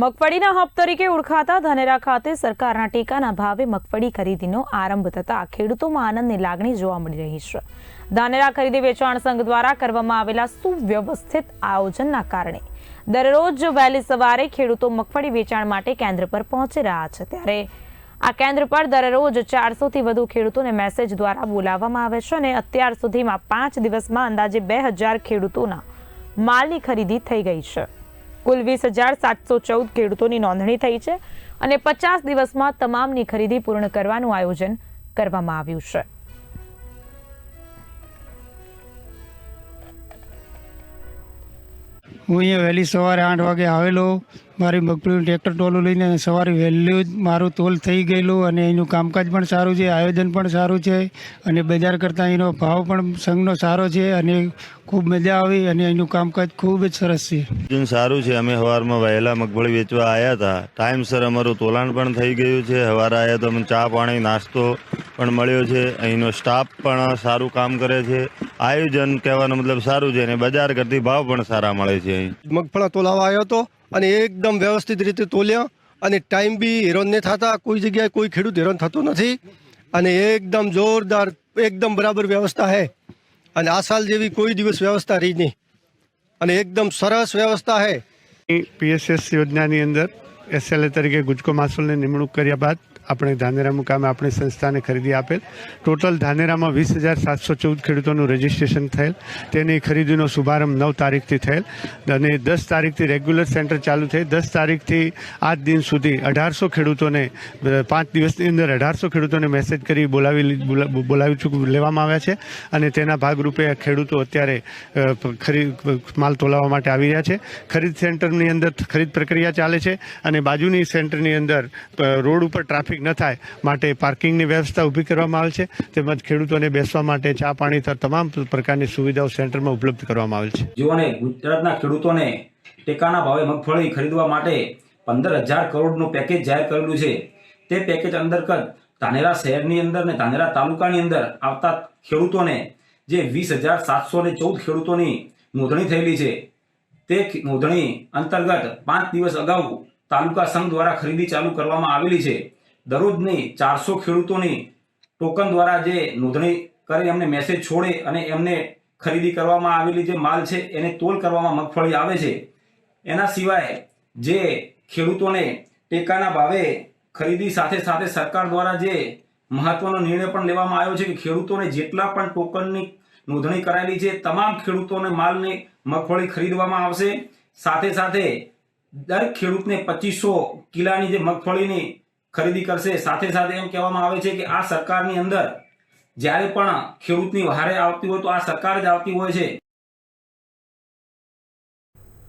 મગફળીના હબ તરીકે ઓળખાતા ધાનેરા ખાતે સરકારના ટેકાના ભાવે મગફળી ખરીદીનો આરંભ થતા ખેડૂતોમાં આનંદની લાગણી જોવા મળી રહી છે. ધાનેરા ખરીદી વેચાણ સંઘ દ્વારા કરવામાં આવેલા સુવ્યવસ્થિત આયોજનના કારણે દરરોજ વહેલી સવારે ખેડૂતો મગફળી વેચાણ માટે કેન્દ્ર પર પહોંચી રહ્યા છે. ત્યારે આ કેન્દ્ર પર દરરોજ ચારસોથી વધુ ખેડૂતોને મેસેજ દ્વારા બોલાવવામાં આવે છે અને અત્યાર સુધીમાં પાંચ દિવસમાં અંદાજે બે હજાર ખેડૂતોના માલની ખરીદી થઈ ગઈ છે. કુલ વીસ હજાર સાતસો ચૌદ ખેડૂતોની નોંધણી થઈ છે અને પચાસ દિવસમાં તમામની ખરીદી પૂર્ણ કરવાનું આયોજન કરવામાં આવ્યું છે. હું અહીંયા વહેલી સવારે આઠ વાગે આવેલો. મારી મગફળીનું ટ્રેક્ટર ટોલું લઈને સવારે વહેલું જ મારું તોલ થઈ ગયેલું અને એનું કામકાજ પણ સારું છે, આયોજન પણ સારું છે અને બજાર કરતાં એનો ભાવ પણ સંઘનો સારો છે અને ખૂબ મજા આવી અને એનું કામકાજ ખૂબ જ સરસ છે. જેમ સારું છે. અમે સવારમાં વહેલા મગફળી વેચવા આવ્યા હતા. ટાઈમસર અમારું તોલાણ પણ થઈ ગયું છે. સવારે આવ્યા તો અમે ચા પાણી, નાસ્તો પણ મળ્યો છે. અહીંનો સ્ટાફ પણ સારું કામ કરે છે. આયોજન કહેવાનો મતલબ સારું છે અને બજાર કરતી ભાવ પણ સારા મળે છે અહીં. મગફળા તોલાવા આવ્યો હતો અને એકદમ વ્યવસ્થિત રીતે તોલ્યા અને ટાઈમ બી હેરાન નહીં થતા. કોઈ જગ્યાએ કોઈ ખેડૂત હેરાન થતો નથી અને એકદમ જોરદાર એકદમ બરાબર વ્યવસ્થા છે. અને આ સાલ જેવી કોઈ દિવસ વ્યવસ્થા રહી નહીં. અને એકદમ સરસ વ્યવસ્થા છે. પીએસએસ યોજનાની અંદર એસએલએ તરીકે ગુજકો માસુલની નિમણૂક કર્યા બાદ આપણે ધાનેરા મુકામે આપણી સંસ્થાને ખરીદી આપેલ. ટોટલ ધાનેરામાં વીસ હજાર સાતસો ચૌદ ખેડૂતોનું રજીસ્ટ્રેશન થયેલ. તેની ખરીદીનો શુભારંભ નવ તારીખથી થયેલ અને દસ તારીખથી રેગ્યુલર સેન્ટર ચાલુ થઈ. દસ તારીખથી આજ દિન સુધી અઢારસો ખેડૂતોને પાંચ દિવસની અંદર અઢારસો ખેડૂતોને મેસેજ કરી બોલાવી બોલા- બોલાવી ચૂક, લેવામાં આવ્યા છે અને તેના ભાગરૂપે ખેડૂતો અત્યારે ખરીદ માલ તોલાવવા માટે આવી રહ્યા છે. ખરીદ સેન્ટરની અંદર ખરીદ પ્રક્રિયા ચાલે છે અને બાજુની સેન્ટરની અંદર રોડ ઉપર ટ્રાફિક ન થાય માટે પાર્કિંગની વ્યવસ્થા ઊભી કરવામાં આવેલ છે. તેમજ ખેડૂતોને બેસવા માટે ચા પાણી તમામ પ્રકારની સુવિધાઓ સેન્ટરમાં ઉપલબ્ધ કરવામાં આવેલ છે. જેઓને ગુજરાતના ખેડૂતોને ટેકાના ભાવે મગફળી ખરીદવા માટે પંદર હજાર કરોડનું પેકેજ જાહેર કરેલું છે. તે પેકેજ અંતર્ગત ધાનેરા શહેરની અંદર ને ધાનેરા તાલુકાની અંદર આવતા ખેડૂતોને જે વીસ હજાર સાતસો ને ચૌદ ખેડૂતોની નોંધણી થયેલી છે. તે નોંધણી અંતર્ગત પાંચ દિવસ અગાઉ તાલુકા સંઘ દ્વારા ખરીદી ચાલુ કરવામાં આવેલી છે. દરરોજની ચારસો ખેડૂતોની ટોકન દ્વારા જે નોંધણી કરી એમને મેસેજ છોડે અને એમને ખરીદી કરવામાં આવેલી જે માલ છે, એને તોલ કરવામાં મગફળી આવે છે, એના સિવાય જે ખેડૂતોને ટેકાના ભાવે ખરીદી સાથે સાથે સરકાર દ્વારા જે મહત્વનો નિર્ણય પણ લેવામાં આવ્યો છે કે ખેડૂતોને જેટલા પણ ટોકનની નોંધણી કરાયેલી છે, તમામ ખેડૂતોને માલની મગફળી ખરીદવામાં આવશે. સાથે સાથે દરેક ખેડૂતને પચીસો કિલાની જે મગફળીની ખરીદી કરશે. સાથે સાથે એમ કહેવામાં આવે છે કે આ સરકારની અંદર જ્યારે પણ ખેડૂતની વહારે આવતી હોય તો આ સરકાર જ આવતી હોય છે.